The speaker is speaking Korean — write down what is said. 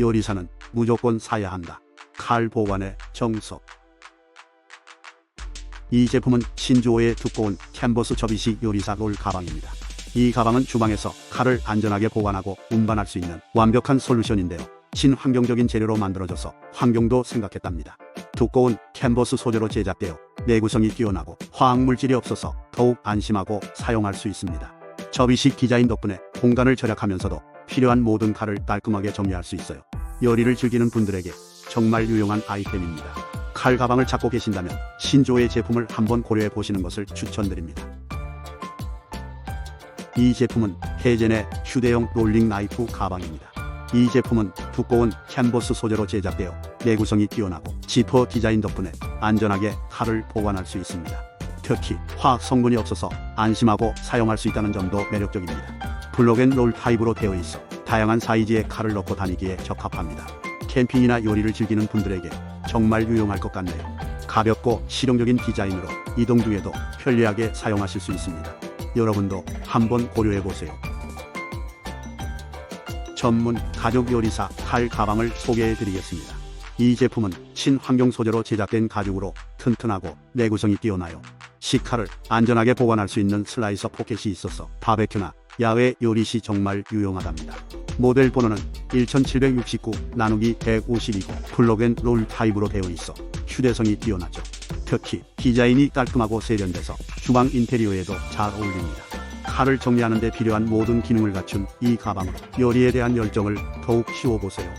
요리사는 무조건 사야 한다. 칼 보관의 정석. 이 제품은 신조어의 두꺼운 캔버스 접이식 요리사 롤 가방입니다. 이 가방은 주방에서 칼을 안전하게 보관하고 운반할 수 있는 완벽한 솔루션인데요. 친환경적인 재료로 만들어져서 환경도 생각했답니다. 두꺼운 캔버스 소재로 제작되어 내구성이 뛰어나고 화학물질이 없어서 더욱 안심하고 사용할 수 있습니다. 접이식 디자인 덕분에 공간을 절약하면서도 필요한 모든 칼을 깔끔하게 정리할 수 있어요. 요리를 즐기는 분들에게 정말 유용한 아이템입니다. 칼 가방을 찾고 계신다면 신조의 제품을 한번 고려해 보시는 것을 추천드립니다. 이 제품은 헤젠의 휴대용 롤링 나이프 가방입니다. 이 제품은 두꺼운 캔버스 소재로 제작되어 내구성이 뛰어나고 지퍼 디자인 덕분에 안전하게 칼을 보관할 수 있습니다. 특히 화학 성분이 없어서 안심하고 사용할 수 있다는 점도 매력적입니다. 블록앤롤 타입으로 되어 있어 다양한 사이즈의 칼을 넣고 다니기에 적합합니다. 캠핑이나 요리를 즐기는 분들에게 정말 유용할 것 같네요. 가볍고 실용적인 디자인으로 이동 중에도 편리하게 사용하실 수 있습니다. 여러분도 한번 고려해 보세요. 전문 가죽 요리사 칼 가방을 소개해 드리겠습니다. 이 제품은 친환경 소재로 제작된 가죽으로 튼튼하고 내구성이 뛰어나요. 식칼을 안전하게 보관할 수 있는 슬라이서 포켓이 있어서 바베큐나 야외 요리 시 정말 유용하답니다. 모델 번호는 1769 나누기 152고 플럭앤롤 타입으로 되어 있어 휴대성이 뛰어나죠. 특히 디자인이 깔끔하고 세련돼서 주방 인테리어에도 잘 어울립니다. 칼을 정리하는 데 필요한 모든 기능을 갖춘 이 가방으로 요리에 대한 열정을 더욱 키워보세요.